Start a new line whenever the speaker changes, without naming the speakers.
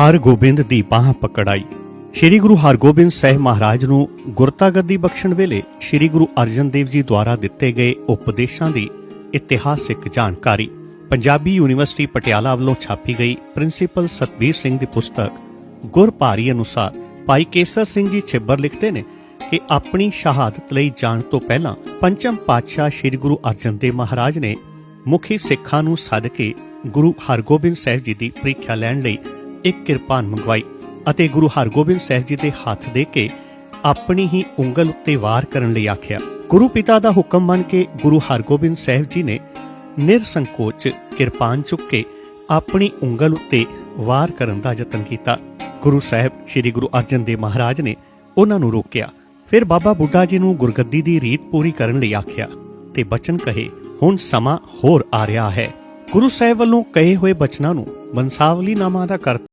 ਹਰ ਗੋਬਿੰਦ ਦੀ ਬਾਹ ਪਕੜਾਈ। ਸ੍ਰੀ ਗੁਰੂ ਹਰਗੋਬਿੰਦ ਸਾਹਿਬ ਮਹਾਰਾਜ ਨੂੰ ਗੁਰਤਾ ਗੱਦੀ ਬਖਸ਼ਣ ਵੇਲੇ ਸ੍ਰੀ ਗੁਰੂ ਅਰਜਨ ਦੇਵ ਜੀ ਦੁਆਰਾ ਦਿੱਤੇ ਗਏ ਉਪਦੇਸ਼ਾਂ ਦੀ ਇਤਿਹਾਸਿਕ ਜਾਣਕਾਰੀ। ਪੰਜਾਬੀ ਯੂਨੀਵਰਸਿਟੀ ਪਟਿਆਲਾ ਵੱਲੋਂ ਛਾਪੀ ਗਈ ਪ੍ਰਿੰਸੀਪਲ ਸਤਬੀਰ ਸਿੰਘ ਦੀ ਪੁਸਤਕ ਗੁਰਭਾਰੀ ਅਨੁਸਾਰ ਭਾਈ ਕੇਸਰ ਸਿੰਘ ਜੀ ਛਿੱਬਰ ਲਿਖਦੇ ਨੇ ਕਿ ਆਪਣੀ ਸ਼ਹਾਦਤ ਲਈ ਜਾਣ ਤੋਂ ਪਹਿਲਾਂ ਪੰਚਮ ਪਾਤਸ਼ਾਹ ਸ੍ਰੀ ਗੁਰੂ ਅਰਜਨ ਦੇਵ ਮਹਾਰਾਜ ਨੇ ਮੁਖੀ ਸਿੱਖਾਂ ਨੂੰ ਸੱਦ ਕੇ ਗੁਰੂ ਹਰਗੋਬਿੰਦ ਸਾਹਿਬ ਜੀ ਦੀ ਪ੍ਰੀਖਿਆ ਲੈਣ ਲਈ ਇੱਕ ਕਿਰਪਾਨ ਮੰਗਵਾਈ ਅਤੇ ਗੁਰੂ ਹਰਗੋਬਿੰਦ ਸਾਹਿਬ ਜੀ ਦੇ ਹੱਥ ਦੇ ਕੇ ਆਪਣੀ ਹੀ ਉਂਗਲ ਉੱਤੇ ਵਾਰ ਕਰਨ ਲਈ ਆਖਿਆ। ਗੁਰੂ ਪਿਤਾ ਦਾ ਹੁਕਮ ਮੰਨ ਕੇ ਗੁਰੂ ਹਰਗੋਬਿੰਦ ਸਾਹਿਬ ਜੀ ਨੇ ਨਿਰਸੰਕੋਚ ਕਿਰਪਾਨ ਚੁੱਕ ਕੇ ਆਪਣੀ ਉਂਗਲ ਉੱਤੇ ਵਾਰ ਕਰਨ ਦਾ ਯਤਨ ਕੀਤਾ। ਗੁਰੂ ਸਾਹਿਬ ਸ੍ਰੀ ਗੁਰੂ ਅਰਜਨ ਦੇਵ ਮਹਾਰਾਜ ਨੇ ਉਹਨਾਂ ਨੂੰ ਰੋਕਿਆ। ਫਿਰ ਬਾਬਾ ਬੁੱਢਾ ਜੀ ਨੂੰ ਗੁਰਗੱਦੀ ਦੀ ਰੀਤ ਪੂਰੀ ਕਰਨ ਲਈ ਆਖਿਆ ਤੇ ਬਚਨ ਕਹੇ, ਹੁਣ ਸਮਾਂ ਹੋਰ ਆ ਰਿਹਾ ਹੈ। ਗੁਰੂ ਸਾਹਿਬ ਵੱਲੋਂ ਕਹੇ ਹੋਏ ਬਚਨਾਂ ਨੂੰ ਬੰਸਾਵਲੀ ਨਾਮਾ ਦਾ ਕਰ